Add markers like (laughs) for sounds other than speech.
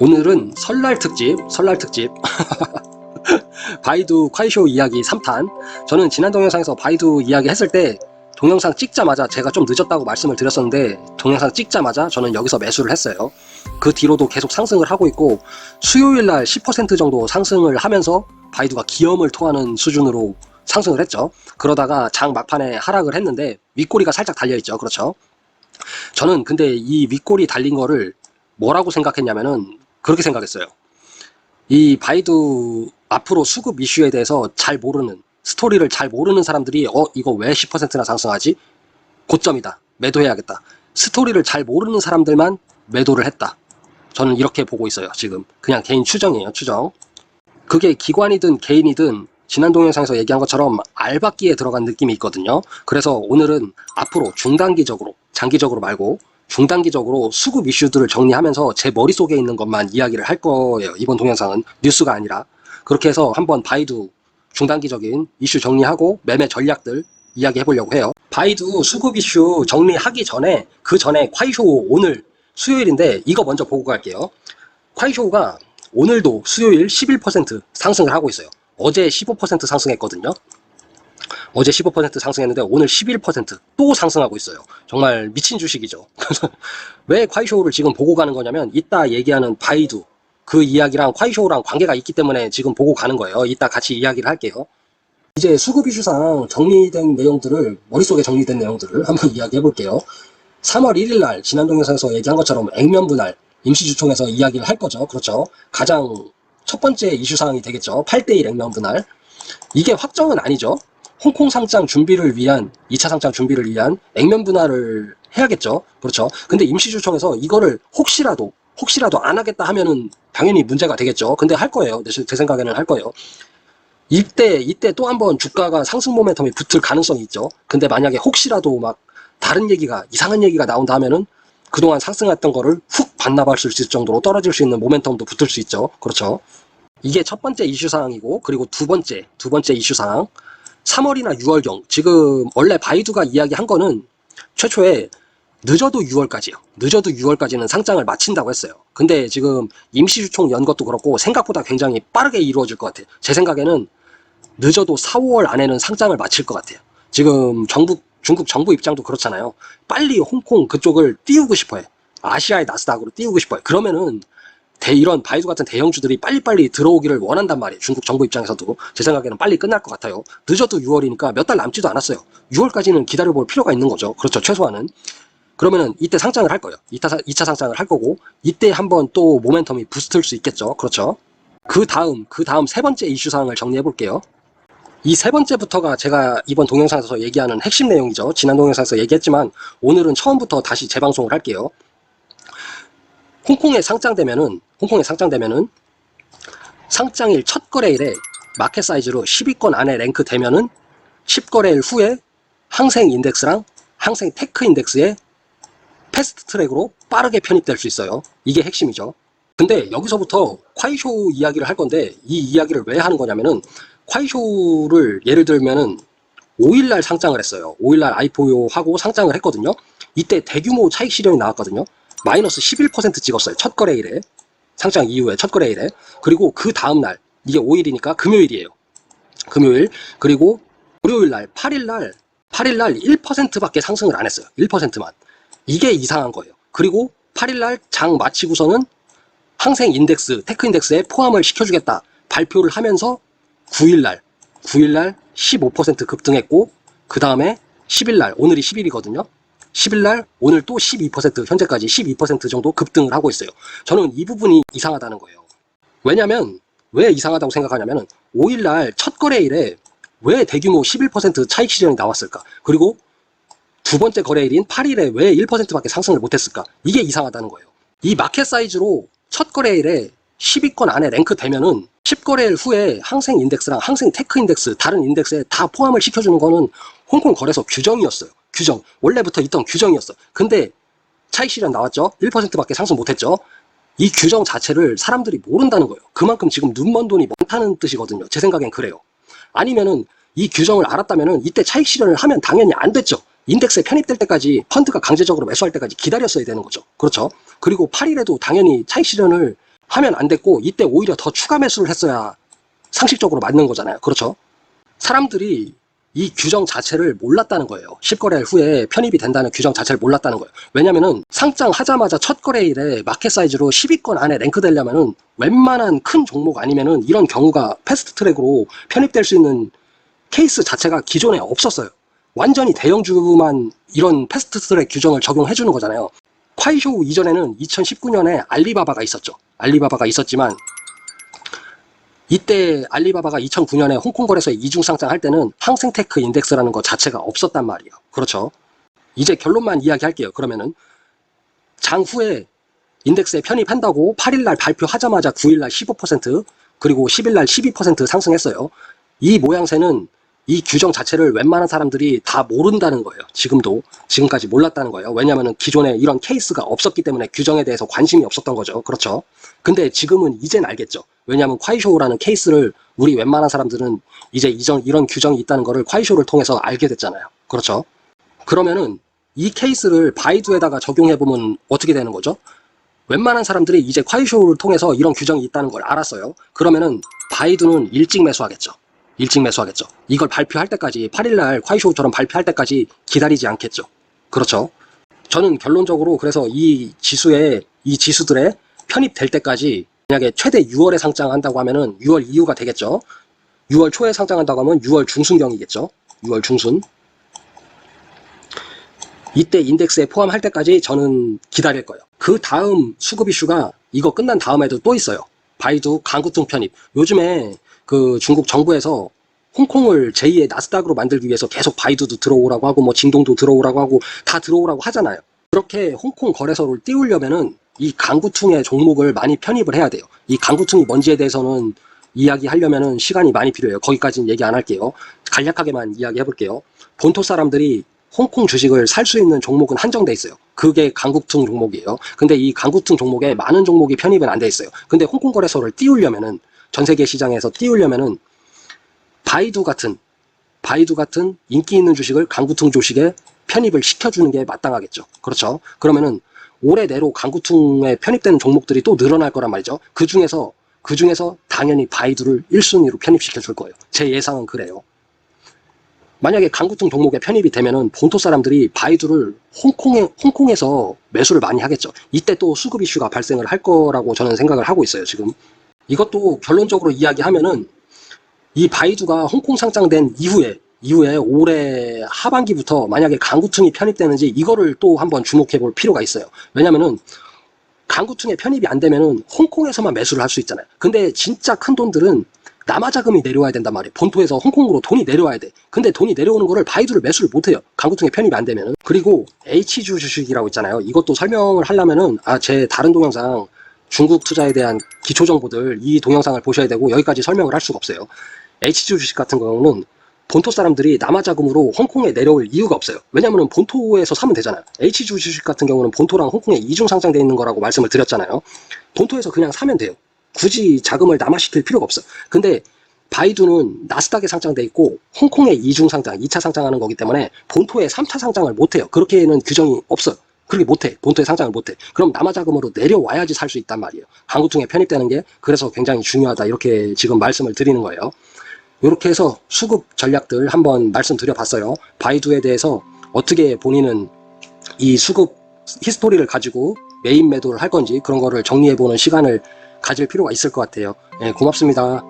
오늘은 설날 특집, 설날 특집. (laughs) 바이두 콰이쇼 이야기 3탄. 저는 지난 동영상에서 바이두 이야기 했을 때 동영상 찍자마자 제가 좀 늦었다고 말씀을 드렸었는데 동영상 찍자마자 저는 여기서 매수를 했어요. 그 뒤로도 계속 상승을 하고 있고 수요일 날 10% 정도 상승을 하면서 바이두가 기염을 토하는 수준으로 상승을 했죠. 그러다가 장 막판에 하락을 했는데 윗꼬리가 살짝 달려 있죠. 그렇죠. 저는 근데 이 윗꼬리 달린 거를 뭐라고 생각했냐면은 그렇게 생각했어요. 이 바이두 앞으로 수급 이슈에 대해서 잘 모르는 스토리를 잘 모르는 사람들이 어 이거 왜 10%나 상승하지? 고점이다. 매도해야겠다. 스토리를 잘 모르는 사람들만 매도를 했다. 저는 이렇게 보고 있어요. 지금 그냥 개인 추정이에요. 추정. 그게 기관이든 개인이든 지난 동영상에서 얘기한 것처럼 알박기에 들어간 느낌이 있거든요. 그래서 오늘은 앞으로 중단기적으로 장기적으로 말고 중단기적으로 수급 이슈들을 정리하면서 제 머릿속에 있는 것만 이야기를 할 거예요. 이번 동영상은 뉴스가 아니라. 그렇게 해서 한번 바이두 중단기적인 이슈 정리하고 매매 전략들 이야기해 보려고 해요. 바이두 수급 이슈 정리하기 전에 그 전에 콰이쇼 오늘 수요일인데 이거 먼저 보고 갈게요. 콰이쇼가 오늘도 수요일 11% 상승을 하고 있어요. 어제 15% 상승했거든요. 어제 15% 상승했는데 오늘 11%또 상승하고 있어요. 정말 미친 주식이죠. (laughs) 왜 콰이쇼를 지금 보고 가는 거냐면 이따 얘기하는 바이두 그 이야기랑 콰이쇼랑 관계가 있기 때문에 지금 보고 가는 거예요. 이따 같이 이야기를 할게요. 이제 수급 이슈상 정리된 내용들을 머릿속에 정리된 내용들을 한번 (laughs) 이야기해 볼게요. 3월 1일 날 지난 동영상에서 얘기한 것처럼 액면 분할 임시주총에서 이야기를 할 거죠. 그렇죠. 가장 첫 번째 이슈 사항이 되겠죠. 8대1 액면 분할. 이게 확정은 아니죠. 홍콩 상장 준비를 위한 2차 상장 준비를 위한 액면 분할을 해야겠죠. 그렇죠. 근데 임시주총에서 이거를 혹시라도 혹시라도 안 하겠다 하면은 당연히 문제가 되겠죠. 근데 할 거예요. 내, 제 생각에는 할 거예요. 이때 이때 또 한번 주가가 상승 모멘텀이 붙을 가능성이 있죠. 근데 만약에 혹시라도 막 다른 얘기가 이상한 얘기가 나온다 하면은 그동안 상승했던 거를 훅 반납할 수 있을 정도로 떨어질 수 있는 모멘텀도 붙을 수 있죠. 그렇죠. 이게 첫 번째 이슈 사항이고 그리고 두 번째 두 번째 이슈 사항 3월이나 6월경 지금 원래 바이두가 이야기한 거는 최초에 늦어도 6월까지요. 늦어도 6월까지는 상장을 마친다고 했어요. 근데 지금 임시주총 연 것도 그렇고 생각보다 굉장히 빠르게 이루어질 것 같아요. 제 생각에는 늦어도 4, 5월 안에는 상장을 마칠 것 같아요. 지금 정부 중국 정부 입장도 그렇잖아요. 빨리 홍콩 그쪽을 띄우고 싶어해. 아시아의 나스닥으로 띄우고 싶어요. 그러면은 대 이런 바이두 같은 대형주들이 빨리빨리 들어오기를 원한단 말이에요. 중국 정부 입장에서도 제 생각에는 빨리 끝날 것 같아요. 늦어도 6월이니까 몇 달 남지도 않았어요. 6월까지는 기다려볼 필요가 있는 거죠. 그렇죠. 최소한은. 그러면은 이때 상장을 할 거예요. 2차, 2차 상장을 할 거고 이때 한번 또 모멘텀이 부스트일 수 있겠죠. 그렇죠. 그 다음 그 다음 세 번째 이슈 사항을 정리해 볼게요. 이 세 번째부터가 제가 이번 동영상에서 얘기하는 핵심 내용이죠. 지난 동영상에서 얘기했지만 오늘은 처음부터 다시 재방송을 할게요. 홍콩에 상장되면은 홍콩에 상장되면은 상장일 첫 거래일에 마켓 사이즈로 10위권 안에 랭크 되면은 10거래일 후에 항생 인덱스랑 항생 테크 인덱스에 패스트 트랙으로 빠르게 편입될 수 있어요. 이게 핵심이죠. 근데 여기서부터 콰이쇼 이야기를 할 건데 이 이야기를 왜 하는 거냐면은 콰이쇼를 예를 들면은 5일날 상장을 했어요. 5일날 IPO 하고 상장을 했거든요. 이때 대규모 차익 실현이 나왔거든요. 마이너스 11% 찍었어요. 첫 거래일에. 상장 이후에 첫 거래일에. 그리고 그 다음날, 이게 5일이니까 금요일이에요. 금요일. 그리고 월요일날, 8일날, 8일날 1%밖에 상승을 안 했어요. 1%만. 이게 이상한 거예요. 그리고 8일날 장 마치고서는 항생 인덱스, 테크 인덱스에 포함을 시켜주겠다. 발표를 하면서 9일날, 9일날 15% 급등했고, 그 다음에 10일날, 오늘이 10일이거든요. 10일날 오늘 또 12% 현재까지 12% 정도 급등을 하고 있어요. 저는 이 부분이 이상하다는 거예요. 왜냐면 왜 이상하다고 생각하냐면은 5일날 첫 거래일에 왜 대규모 11% 차익 실현이 나왔을까? 그리고 두 번째 거래일인 8일에 왜 1%밖에 상승을 못했을까? 이게 이상하다는 거예요. 이 마켓 사이즈로 첫 거래일에 10위권 안에 랭크 되면은 10거래일 후에 항생 인덱스랑 항생 테크 인덱스 다른 인덱스에 다 포함을 시켜주는 거는 홍콩 거래소 규정이었어요. 규정. 원래부터 있던 규정이었어. 근데 차익 실현 나왔죠? 1%밖에 상승 못했죠? 이 규정 자체를 사람들이 모른다는 거예요. 그만큼 지금 눈먼 돈이 많다는 뜻이거든요. 제 생각엔 그래요. 아니면은 이 규정을 알았다면은 이때 차익 실현을 하면 당연히 안 됐죠. 인덱스에 편입될 때까지 펀드가 강제적으로 매수할 때까지 기다렸어야 되는 거죠. 그렇죠. 그리고 8일에도 당연히 차익 실현을 하면 안 됐고 이때 오히려 더 추가 매수를 했어야 상식적으로 맞는 거잖아요. 그렇죠? 사람들이 이 규정 자체를 몰랐다는 거예요. 10거래 후에 편입이 된다는 규정 자체를 몰랐다는 거예요. 왜냐면은 상장하자마자 첫 거래일에 마켓 사이즈로 10위권 안에 랭크 되려면은 웬만한 큰 종목 아니면은 이런 경우가 패스트 트랙으로 편입될 수 있는 케이스 자체가 기존에 없었어요. 완전히 대형주만 이런 패스트 트랙 규정을 적용해 주는 거잖아요. 콰이쇼 이전에는 2019년에 알리바바가 있었죠. 알리바바가 있었지만 이때 알리바바가 2009년에 홍콩 거래소에 이중 상장할 때는 항생테크 인덱스라는 것 자체가 없었단 말이에요. 그렇죠. 이제 결론만 이야기할게요. 그러면은 장후에 인덱스에 편입한다고 8일날 발표하자마자 9일날 15% 그리고 10일날 12% 상승했어요. 이 모양새는 이 규정 자체를 웬만한 사람들이 다 모른다는 거예요. 지금도 지금까지 몰랐다는 거예요. 왜냐하면 기존에 이런 케이스가 없었기 때문에 규정에 대해서 관심이 없었던 거죠. 그렇죠. 근데 지금은 이젠 알겠죠. 왜냐하면 콰이쇼라는 케이스를 우리 웬만한 사람들은 이제 이전 이런 규정이 있다는 거를 콰이쇼를 통해서 알게 됐잖아요. 그렇죠. 그러면은 이 케이스를 바이두에다가 적용해 보면 어떻게 되는 거죠? 웬만한 사람들이 이제 콰이쇼를 통해서 이런 규정이 있다는 걸 알았어요. 그러면은 바이두는 일찍 매수하겠죠. 일찍 매수하겠죠. 이걸 발표할 때까지 8일날 콰이쇼처럼 발표할 때까지 기다리지 않겠죠. 그렇죠. 저는 결론적으로 그래서 이 지수에 이 지수들에 편입될 때까지 만약에 최대 6월에 상장한다고 하면은 6월 이후가 되겠죠. 6월 초에 상장한다고 하면 6월 중순경이겠죠. 6월 중순. 이때 인덱스에 포함할 때까지 저는 기다릴 거예요. 그 다음 수급 이슈가 이거 끝난 다음에도 또 있어요. 바이두 강구통 편입. 요즘에 그 중국 정부에서 홍콩을 제2의 나스닥으로 만들기 위해서 계속 바이두도 들어오라고 하고 뭐 징동도 들어오라고 하고 다 들어오라고 하잖아요. 그렇게 홍콩 거래소를 띄우려면은 이 강구퉁의 종목을 많이 편입을 해야 돼요. 이 강구퉁이 뭔지에 대해서는 이야기하려면은 시간이 많이 필요해요. 거기까지는 얘기 안 할게요. 간략하게만 이야기해 볼게요. 본토 사람들이 홍콩 주식을 살 수 있는 종목은 한정돼 있어요. 그게 강국퉁 종목이에요. 근데 이 강국퉁 종목에 많은 종목이 편입은 안 돼 있어요. 근데 홍콩 거래소를 띄우려면은 전 세계 시장에서 띄우려면은 바이두 같은 바이두 같은 인기 있는 주식을 강구퉁 주식에 편입을 시켜주는 게 마땅하겠죠. 그렇죠. 그러면은 올해 내로 강구퉁에 편입되는 종목들이 또 늘어날 거란 말이죠. 그 중에서 그 중에서 당연히 바이두를 1순위로 편입시켜 줄 거예요. 제 예상은 그래요. 만약에 강구퉁 종목에 편입이 되면은 본토 사람들이 바이두를 홍콩에 홍콩에서 매수를 많이 하겠죠. 이때 또 수급 이슈가 발생을 할 거라고 저는 생각을 하고 있어요. 지금 이것도 결론적으로 이야기하면은 이 바이두가 홍콩 상장된 이후에 이후에 올해 하반기부터 만약에 강구퉁이 편입되는지 이거를 또 한번 주목해 볼 필요가 있어요. 왜냐면은 강구퉁에 편입이 안 되면은 홍콩에서만 매수를 할 수 있잖아요. 근데 진짜 큰 돈들은 남아 자금이 내려와야 된단 말이에요. 본토에서 홍콩으로 돈이 내려와야 돼. 근데 돈이 내려오는 거를 바이두를 매수를 못 해요. 강구퉁에 편입이 안 되면은. 그리고 H주 주식이라고 있잖아요. 이것도 설명을 하려면은 아, 제 다른 동영상 중국 투자에 대한 기초 정보들 이 동영상을 보셔야 되고 여기까지 설명을 할 수가 없어요. H주 주식 같은 경우는 본토 사람들이 남아 자금으로 홍콩에 내려올 이유가 없어요. 왜냐면은 본토에서 사면 되잖아요. H주 주식 같은 경우는 본토랑 홍콩에 이중 상장돼 있는 거라고 말씀을 드렸잖아요. 본토에서 그냥 사면 돼요. 굳이 자금을 남아시킬 필요가 없어. 근데 바이두는 나스닥에 상장돼 있고 홍콩에 이중 상장, 2차 상장하는 거기 때문에 본토에 3차 상장을 못 해요. 그렇게는 규정이 없어요. 그렇게 못해. 본토에 상장을 못해. 그럼 남아 자금으로 내려와야지 살 수 있단 말이에요. 한국통에 편입되는 게 그래서 굉장히 중요하다. 이렇게 지금 말씀을 드리는 거예요. 이렇게 해서 수급 전략들 한번 말씀드려봤어요. 바이두에 대해서 어떻게 본인은 이 수급 히스토리를 가지고 메인 매도를 할 건지 그런 거를 정리해보는 시간을 가질 필요가 있을 것 같아요. 예, 고맙습니다.